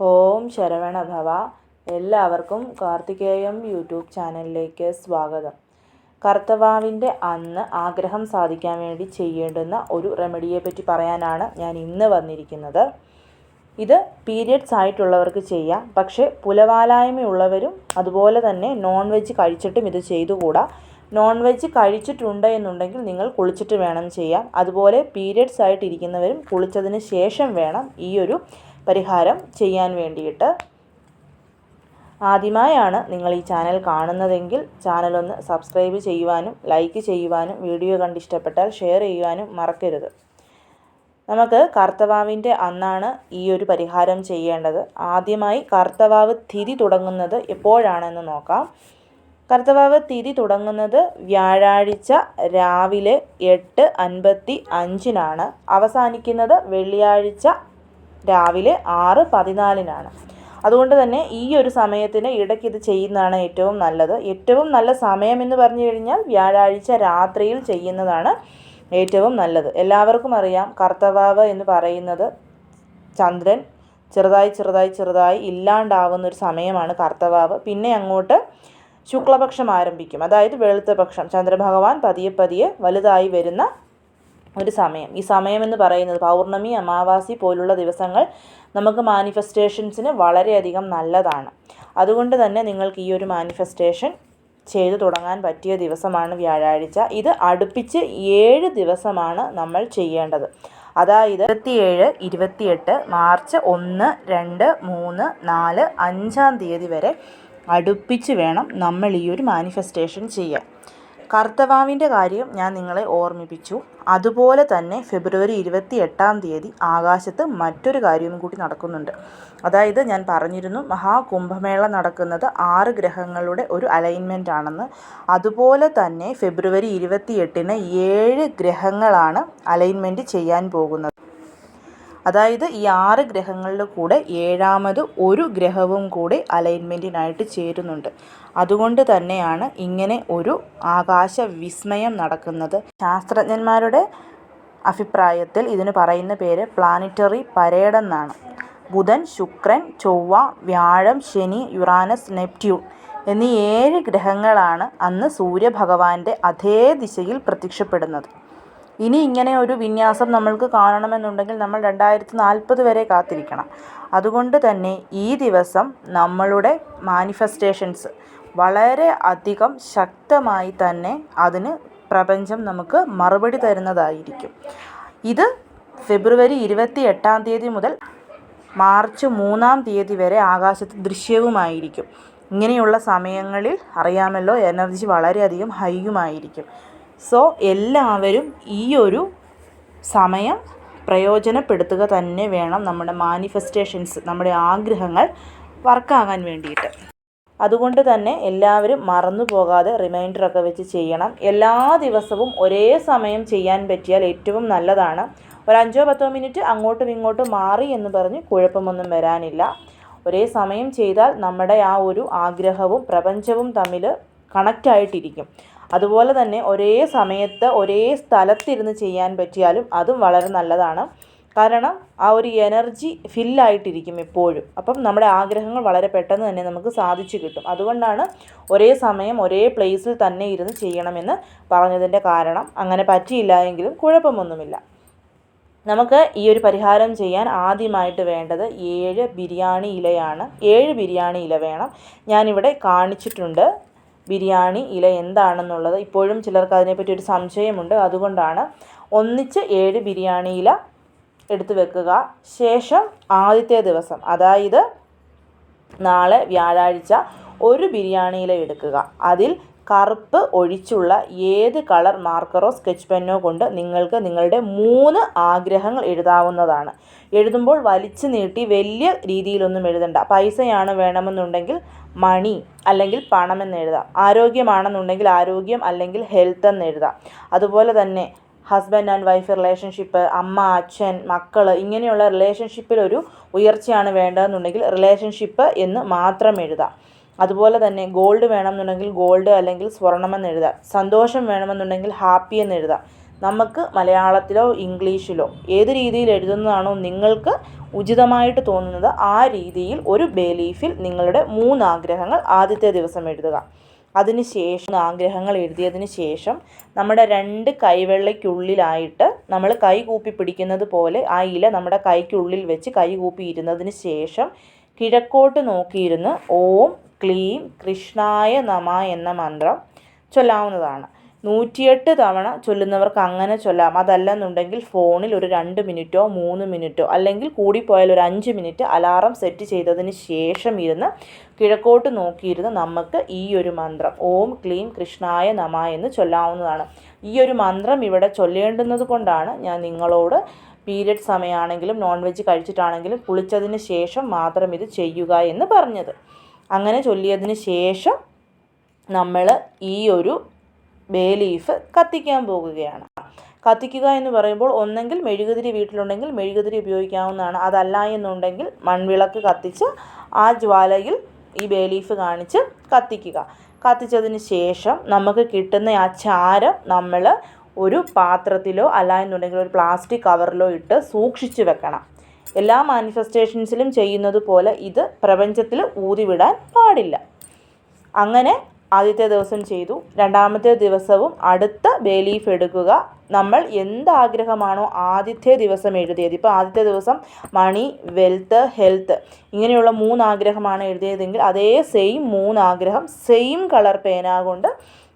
ഓം ശരവണ ഭവ എല്ലാവർക്കും കാർത്തികേയം യൂട്യൂബ് ചാനലിലേക്ക് സ്വാഗതം. കർത്തവാവിന്റെ അന്ന് ആഗ്രഹം സാധിക്കാൻ വേണ്ടി ചെയ്യേണ്ടുന്ന ഒരു റെമഡിയെ പറ്റി പറയാനാണ് ഞാൻ ഇന്ന് വന്നിരിക്കുന്നത്. ഇത് പീരിയഡ്സ് ആയിട്ടുള്ളവർക്ക് ചെയ്യാം. പക്ഷേ പുലവാലായ്മയുള്ളവരും അതുപോലെ തന്നെ നോൺ വെജ് കഴിച്ചിട്ടും ഇത് ചെയ്തുകൂടാ. നോൺ വെജ് കഴിച്ചിട്ടുണ്ട് എന്നുണ്ടെങ്കിൽ നിങ്ങൾ കുളിച്ചിട്ട് വേണം ചെയ്യാം അതുപോലെ പീരിയഡ്സ് ആയിട്ടിരിക്കുന്നവരും കുളിച്ചതിന് ശേഷം വേണം ഈ ഒരു പരിഹാരം ചെയ്യാൻ വേണ്ടിയിട്ട് ആദ്യമായാണ് നിങ്ങൾ ഈ ചാനൽ കാണുന്നതെങ്കിൽ ചാനലൊന്ന് സബ്സ്ക്രൈബ് ചെയ്യുവാനും ലൈക്ക് ചെയ്യുവാനും വീഡിയോ കണ്ടിഷ്ടപ്പെട്ടാൽ ഷെയർ ചെയ്യുവാനും മറക്കരുത്. നമുക്ക് കർത്തവാവിന്റെ അന്നാണ് ഈ ഒരു പരിഹാരം ചെയ്യേണ്ടത്. ആദ്യമായി കർത്തവാവ് തിരി തുടങ്ങുന്നത് എപ്പോഴാണെന്ന് നോക്കാം. കർത്തവാവ് തിരി തുടങ്ങുന്നത് വ്യാഴാഴ്ച രാവിലെ എട്ട് അൻപത്തി അഞ്ചിനാണ്. അവസാനിക്കുന്നത് വെള്ളിയാഴ്ച രാവിലെ ആറ് പതിനാലിനാണ്. അതുകൊണ്ട് തന്നെ ഈ ഒരു സമയത്തിന് ഇടയ്ക്ക് ഇത് ചെയ്യുന്നതാണ് ഏറ്റവും നല്ലത്. ഏറ്റവും നല്ല സമയം എന്ന് പറഞ്ഞു കഴിഞ്ഞാൽ വ്യാഴാഴ്ച രാത്രിയിൽ ചെയ്യുന്നതാണ് ഏറ്റവും നല്ലത്. എല്ലാവർക്കും അറിയാം കർത്തവാവ് എന്ന് പറയുന്നത് ചന്ദ്രൻ ചെറുതായി ചെറുതായി ചെറുതായി ഇല്ലാണ്ടാവുന്ന ഒരു സമയമാണ് കർത്തവാവ് പിന്നെ അങ്ങോട്ട് ശുക്ലപക്ഷം ആരംഭിക്കും. അതായത് വെളുത്ത പക്ഷം. ചന്ദ്രഭഗവാൻ പതിയെ പതിയെ വലുതായി വരുന്ന ഒരു സമയം. ഈ സമയം എന്ന് പറയുന്നത് പൗർണമി അമാവാസി പോലുള്ള ദിവസങ്ങൾ നമുക്ക് മാനിഫെസ്റ്റേഷൻസിന് വളരെയധികം നല്ലതാണ്. അതുകൊണ്ട് തന്നെ നിങ്ങൾക്ക് ഈ ഒരു മാനിഫെസ്റ്റേഷൻ ചെയ്തു തുടങ്ങാൻ പറ്റിയ ദിവസമാണ് വ്യാഴാഴ്ച. ഇത് അടുപ്പിച്ച് ഏഴ് ദിവസമാണ് നമ്മൾ ചെയ്യേണ്ടത്. അതായത് ഇരുപത്തിയേഴ് ഇരുപത്തിയെട്ട് മാർച്ച് ഒന്ന് രണ്ട് മൂന്ന് നാല് അഞ്ചാം തീയതി വരെ അടുപ്പിച്ച് വേണം നമ്മൾ ഈ ഒരു മാനിഫെസ്റ്റേഷൻ ചെയ്യാൻ. കർത്തവാവിന്റെ കാര്യം ഞാൻ നിങ്ങളെ ഓർമ്മിപ്പിച്ചു. അതുപോലെ തന്നെ ഫെബ്രുവരി ഇരുപത്തി എട്ടാം തീയതി ആകാശത്ത് മറ്റൊരു കാര്യവും കൂടി നടക്കുന്നുണ്ട്. അതായത് ഞാൻ പറഞ്ഞിരുന്നു മഹാകുംഭമേള നടക്കുന്നത് ആറ് ഗ്രഹങ്ങളുടെ ഒരു അലൈൻമെന്റ് ആണെന്ന്. അതുപോലെ തന്നെ ഫെബ്രുവരി ഇരുപത്തി എട്ടിന് ഏഴ് ഗ്രഹങ്ങളാണ് അലൈൻമെന്റ് ചെയ്യാൻ പോകുന്നത്. അതായത് ഈ ആറ് ഗ്രഹങ്ങളുടെ കൂടെ ഏഴാമത് ഒരു ഗ്രഹവും കൂടി അലൈൻമെന്റിനായിട്ട് ചേരുന്നുണ്ട്. അതുകൊണ്ട് തന്നെയാണ് ഇങ്ങനെ ഒരു ആകാശ വിസ്മയം നടക്കുന്നത്. ശാസ്ത്രജ്ഞന്മാരുടെ അഭിപ്രായത്തിൽ ഇതിന് പറയുന്ന പേര് പ്ലാനറ്ററി പരേഡ് എന്നാണ്. ബുധൻ ശുക്രൻ ചൊവ്വ വ്യാഴം ശനി യുറാനസ് നെപ്റ്റ്യൂൺ എന്നീ ഏഴ് ഗ്രഹങ്ങളാണ് അന്ന് സൂര്യഭഗവാന്റെ അതേ ദിശയിൽ പ്രത്യക്ഷപ്പെടുന്നത്. ഇനി ഇങ്ങനെ ഒരു വിന്യാസം നമ്മൾക്ക് കാണണമെന്നുണ്ടെങ്കിൽ നമ്മൾ രണ്ടായിരത്തി നാൽപ്പത് വരെ കാത്തിരിക്കണം. അതുകൊണ്ട് തന്നെ ഈ ദിവസം നമ്മളുടെ മാനിഫെസ്റ്റേഷൻസ് വളരെ അധികം ശക്തമായി തന്നെ അതിന് പ്രപഞ്ചം നമുക്ക് മറുപടി തരുന്നതായിരിക്കും. ഇത് ഫെബ്രുവരി ഇരുപത്തി എട്ടാം തീയതി മുതൽ മാർച്ച് മൂന്നാം തീയതി വരെ ആകാശത്ത് ദൃശ്യവുമായിരിക്കും. ഇങ്ങനെയുള്ള സമയങ്ങളിൽ അറിയാമല്ലോ എനർജി വളരെയധികം ഹൈയുമായിരിക്കും. സോ എല്ലാവരും ഈ ഒരു സമയം പ്രയോജനപ്പെടുത്തുക തന്നെ വേണം നമ്മുടെ മാനിഫെസ്റ്റേഷൻസ് നമ്മുടെ ആഗ്രഹങ്ങൾ വർക്കാകാൻ വേണ്ടിയിട്ട്. അതുകൊണ്ട് തന്നെ എല്ലാവരും മറന്നു പോകാതെ റിമൈൻഡറൊക്കെ വെച്ച് ചെയ്യണം. എല്ലാ ദിവസവും ഒരേ സമയം ചെയ്യാൻ പറ്റിയാൽ ഏറ്റവും നല്ലതാണ്. ഒരു അഞ്ചോ പത്തോ മിനിറ്റ് അങ്ങോട്ടും ഇങ്ങോട്ടും മാറി എന്ന് പറഞ്ഞ് കുഴപ്പമൊന്നും വരാനില്ല. ഒരേ സമയം ചെയ്താൽ നമ്മുടെ ആ ഒരു ആഗ്രഹവും പ്രപഞ്ചവും തമ്മിൽ കണക്റ്റായിട്ടിരിക്കും അതുപോലെ തന്നെ ഒരേ സമയത്ത് ഒരേ സ്ഥലത്തിരുന്ന് ചെയ്യാൻ പറ്റിയാലും അതും വളരെ നല്ലതാണ്. കാരണം ആ ഒരു എനർജി ഫില്ലായിട്ടിരിക്കും എപ്പോഴും. അപ്പം നമ്മുടെ ആഗ്രഹങ്ങൾ വളരെ പെട്ടെന്ന് തന്നെ നമുക്ക് സാധിച്ചു കിട്ടും. അതുകൊണ്ടാണ് ഒരേ സമയം ഒരേ പ്ലേസിൽ തന്നെ ഇരുന്ന് ചെയ്യണമെന്ന് പറഞ്ഞതിന്റെ കാരണം. അങ്ങനെ പറ്റിയില്ല എങ്കിലും കുഴപ്പമൊന്നുമില്ല. നമുക്ക് ഈ ഒരു പരിഹാരം ചെയ്യാൻ ആദ്യമായിട്ട് വേണ്ടത് ഏഴ് ബിരിയാണി ഇലയാണ്. ഏഴ് ബിരിയാണി ഇല വേണം. ഞാനിവിടെ കാണിച്ചിട്ടുണ്ട്. ബിരിയാണി ഇല എന്താണെന്നുള്ളത് ഇപ്പോഴും ചിലർക്ക് അതിനെപ്പറ്റി ഒരു സംശയമുണ്ട്. അതുകൊണ്ടാണ് ഒന്നിച്ച് ഏഴ് ബിരിയാണി ഇല എടുത്തു വെക്കുക. ശേഷം ആദ്യത്തെ ദിവസം അതായത് നാളെ വ്യാഴാഴ്ച ഒരു ബിരിയാണി ഇല എടുക്കുക. അതിൽ കറുപ്പ് ഒഴിച്ചുള്ള ഏത് കളർ മാർക്കറോ സ്കെച്ച് പെന്നോ കൊണ്ട് നിങ്ങൾക്ക് നിങ്ങളുടെ മൂന്ന് ആഗ്രഹങ്ങൾ എഴുതാവുന്നതാണ്. എഴുതുമ്പോൾ വലിച്ചു നീട്ടി വലിയ രീതിയിലൊന്നും എഴുതണ്ട. പൈസയാണ് വേണമെന്നുണ്ടെങ്കിൽ മണി അല്ലെങ്കിൽ പണം എന്ന് എഴുതാം. ആരോഗ്യമാണെന്നുണ്ടെങ്കിൽ ആരോഗ്യം അല്ലെങ്കിൽ ഹെൽത്ത് എന്ന് എഴുതാം. അതുപോലെ തന്നെ ഹസ്ബൻഡ് ആൻഡ് വൈഫ് റിലേഷൻഷിപ്പ് അമ്മ അച്ഛൻ മക്കൾ ഇങ്ങനെയുള്ള റിലേഷൻഷിപ്പിലൊരു ഉയർച്ചയാണ് വേണ്ടതെന്നുണ്ടെങ്കിൽ റിലേഷൻഷിപ്പ് എന്ന് മാത്രം എഴുതാം. അതുപോലെ തന്നെ ഗോൾഡ് വേണമെന്നുണ്ടെങ്കിൽ ഗോൾഡ് അല്ലെങ്കിൽ സ്വർണമെന്ന് എഴുതാം സന്തോഷം വേണമെന്നുണ്ടെങ്കിൽ ഹാപ്പി എന്ന് എഴുതാം നമുക്ക് മലയാളത്തിലോ ഇംഗ്ലീഷിലോ ഏത് രീതിയിൽ എഴുതുന്നതാണോ നിങ്ങൾക്ക് ഉചിതമായിട്ട് തോന്നുന്നത് ആ രീതിയിൽ ഒരു ബേലീഫിൽ നിങ്ങളുടെ മൂന്ന് ആഗ്രഹങ്ങൾ ആദ്യത്തെ ദിവസം എഴുതുക. അതിനുശേഷം ആഗ്രഹങ്ങൾ എഴുതിയതിന് ശേഷം നമ്മുടെ രണ്ട് കൈവെള്ളയ്ക്കുള്ളിലായിട്ട് നമ്മൾ കൈ കൂപ്പി പിടിക്കുന്നത് പോലെ ആ ഇല നമ്മുടെ കൈക്കുള്ളിൽ വെച്ച് കൈ കൂപ്പി ഇരുന്നതിന് ശേഷം കിഴക്കോട്ട് നോക്കിയിരുന്ന് ഓം ക്ലീം കൃഷ്ണായ നമ എന്ന മന്ത്രം ചൊല്ലാവുന്നതാണ്. നൂറ്റിയെട്ട് തവണ ചൊല്ലുന്നവർക്ക് അങ്ങനെ ചൊല്ലാം. അതല്ലെന്നുണ്ടെങ്കിൽ ഫോണിൽ ഒരു രണ്ട് മിനിറ്റോ മൂന്ന് മിനിറ്റോ അല്ലെങ്കിൽ കൂടിപ്പോയാൽ ഒരു അഞ്ച് മിനിറ്റ് അലാറം സെറ്റ് ചെയ്തതിന് ശേഷം ഇരുന്ന് കിഴക്കോട്ട് നോക്കിയിരുന്ന് നമുക്ക് ഈ ഒരു മന്ത്രം ഓം ക്ലീം കൃഷ്ണായ നമ എന്ന് ചൊല്ലാവുന്നതാണ്. ഈ ഒരു മന്ത്രം ഇവിടെ ചൊല്ലേണ്ടുന്നത് കൊണ്ടാണ് ഞാൻ നിങ്ങളോട് പീരിയഡ് സമയമാണെങ്കിലും നോൺ വെജ് കഴിച്ചിട്ടാണെങ്കിലും കുളിച്ചതിന് ശേഷം മാത്രം ഇത് ചെയ്യുക എന്ന് പറഞ്ഞത്. അങ്ങനെ ചൊല്ലിയതിന് ശേഷം നമ്മൾ ഈ ഒരു ബേ ലീഫ് കത്തിക്കാൻ പോകുകയാണ്. കത്തിക്കുക എന്ന് പറയുമ്പോൾ ഒന്നെങ്കിൽ മെഴുകുതിരി വീട്ടിലുണ്ടെങ്കിൽ മെഴുകുതിരി ഉപയോഗിക്കാവുന്നതാണ്. അതല്ല എന്നുണ്ടെങ്കിൽ മൺവിളക്ക് കത്തിച്ച് ആ ജ്വാലയിൽ ഈ ബേ ലീഫ് കാണിച്ച് കത്തിക്കുക. കത്തിച്ചതിന് ശേഷം നമുക്ക് കിട്ടുന്ന ആ ചാരം നമ്മൾ ഒരു പാത്രത്തിലോ അല്ല എന്നുണ്ടെങ്കിൽ ഒരു പ്ലാസ്റ്റിക് കവറിലോ ഇട്ട് സൂക്ഷിച്ചു വെക്കണം. എല്ലാ മാനിഫെസ്റ്റേഷൻസിലും ചെയ്യുന്നത് പോലെ ഇത് പ്രപഞ്ചത്തിൽ ഊതിവിടാൻ പാടില്ല. അങ്ങനെ ആദ്യത്തെ ദിവസം ചെയ്തു. രണ്ടാമത്തെ ദിവസവും അടുത്ത ബേലീഫ് എടുക്കുക. നമ്മൾ എന്ത് ആഗ്രഹമാണോ ആദ്യത്തെ ദിവസം എഴുതിയത്. ഇപ്പോൾ ആദ്യത്തെ ദിവസം മണി വെൽത്ത് ഹെൽത്ത് ഇങ്ങനെയുള്ള മൂന്ന് ആഗ്രഹമാണ് എഴുതിയതെങ്കിൽ അതേ സെയിം മൂന്ന് ആഗ്രഹം സെയിം കളർ പേന കൊണ്ട്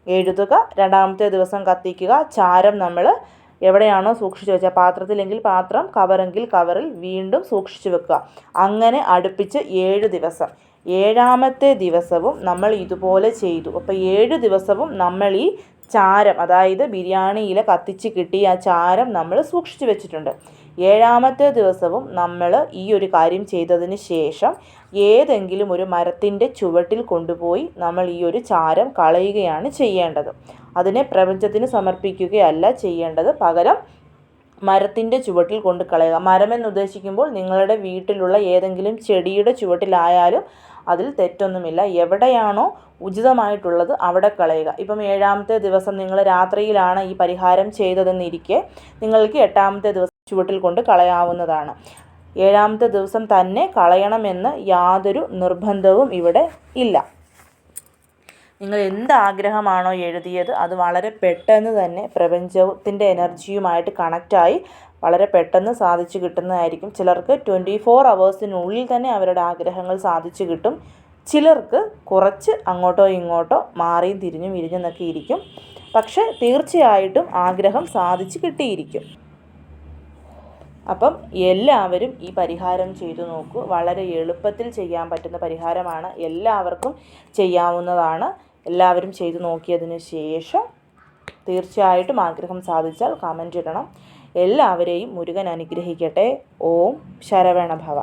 എഴുതുക. രണ്ടാമത്തെ ദിവസം കത്തിക്കുക. ചാരം നമ്മൾ എവിടെയാണോ സൂക്ഷിച്ചു വെച്ചാൽ പാത്രത്തിലെങ്കിൽ പാത്രം കവറെങ്കിൽ കവറിൽ വീണ്ടും സൂക്ഷിച്ചു വെക്കുക. അങ്ങനെ അടുപ്പിച്ച് ഏഴ് ദിവസം. ഏഴാമത്തെ ദിവസവും നമ്മൾ ഇതുപോലെ ചെയ്തു. അപ്പോൾ ഏഴ് ദിവസവും നമ്മൾ ഈ ചാരം അതായത് ബിരിയാണിയില കത്തിച്ച് കിട്ടി ആ ചാരം നമ്മൾ സൂക്ഷിച്ചു വെച്ചിട്ടുണ്ട്. ഏഴാമത്തെ ദിവസവും നമ്മൾ ഈ ഒരു കാര്യം ചെയ്തതിന് ശേഷം ഏതെങ്കിലും ഒരു മരത്തിന്റെ ചുവട്ടിൽ കൊണ്ടുപോയി നമ്മൾ ഈ ഒരു ചാരം കളയുകയാണ് ചെയ്യേണ്ടത്. അതിനെ പ്രപഞ്ചത്തിന് സമർപ്പിക്കുകയല്ല ചെയ്യേണ്ടത്. പകരം മരത്തിന്റെ ചുവട്ടിൽ കൊണ്ട് കളയുക. മരമെന്നുദ്ദേശിക്കുമ്പോൾ നിങ്ങളുടെ വീട്ടിലുള്ള ഏതെങ്കിലും ചെടിയുടെ ചുവട്ടിലായാലും അതിൽ തെറ്റൊന്നുമില്ല. എവിടെയാണോ ഉചിതമായിട്ടുള്ളത് അവിടെ കളയുക. ഇപ്പം ഏഴാമത്തെ ദിവസം നിങ്ങൾ രാത്രിയിലാണ് ഈ പരിഹാരം ചെയ്തതെന്നിരിക്കെ നിങ്ങൾക്ക് എട്ടാമത്തെ ദിവസം ചുവട്ടിൽ കൊണ്ട് കളയാവുന്നതാണ്. ഏഴാമത്തെ ദിവസം തന്നെ കളയണമെന്ന് യാതൊരു നിർബന്ധവും ഇവിടെ ഇല്ല. നിങ്ങൾ എന്ത് ആഗ്രഹമാണോ എഴുതിയത് അത് വളരെ പെട്ടെന്ന് തന്നെ പ്രപഞ്ചത്തിന്റെ എനർജിയുമായിട്ട് കണക്റ്റായി വളരെ പെട്ടെന്ന് സാധിച്ചു കിട്ടുന്നതായിരിക്കും. ചിലർക്ക് ട്വന്റി ഫോർ അവേഴ്സിനുള്ളിൽ തന്നെ അവരുടെ ആഗ്രഹങ്ങൾ സാധിച്ചു കിട്ടും. ചിലർക്ക് കുറച്ച് അങ്ങോട്ടോ ഇങ്ങോട്ടോ മാറിയും തിരിഞ്ഞും ഇരിഞ്ഞെന്നൊക്കെ ഇരിക്കും. പക്ഷേ തീർച്ചയായിട്ടും ആഗ്രഹം സാധിച്ചു കിട്ടിയിരിക്കും. അപ്പം എല്ലാവരും ഈ പരിഹാരം ചെയ്തു നോക്കൂ. വളരെ എളുപ്പത്തിൽ ചെയ്യാൻ പറ്റുന്ന പരിഹാരമാണ് എല്ലാവർക്കും ചെയ്യാവുന്നതാണ്. എല്ലാവരും ചെയ്തു നോക്കിയതിന് ശേഷം തീർച്ചയായിട്ടും ആഗ്രഹം സാധിച്ചാൽ കമന്റ് ഇടണം. എല്ലാവരെയും മുരുകൻ അനുഗ്രഹിക്കട്ടെ. ഓം ശരവണഭവ.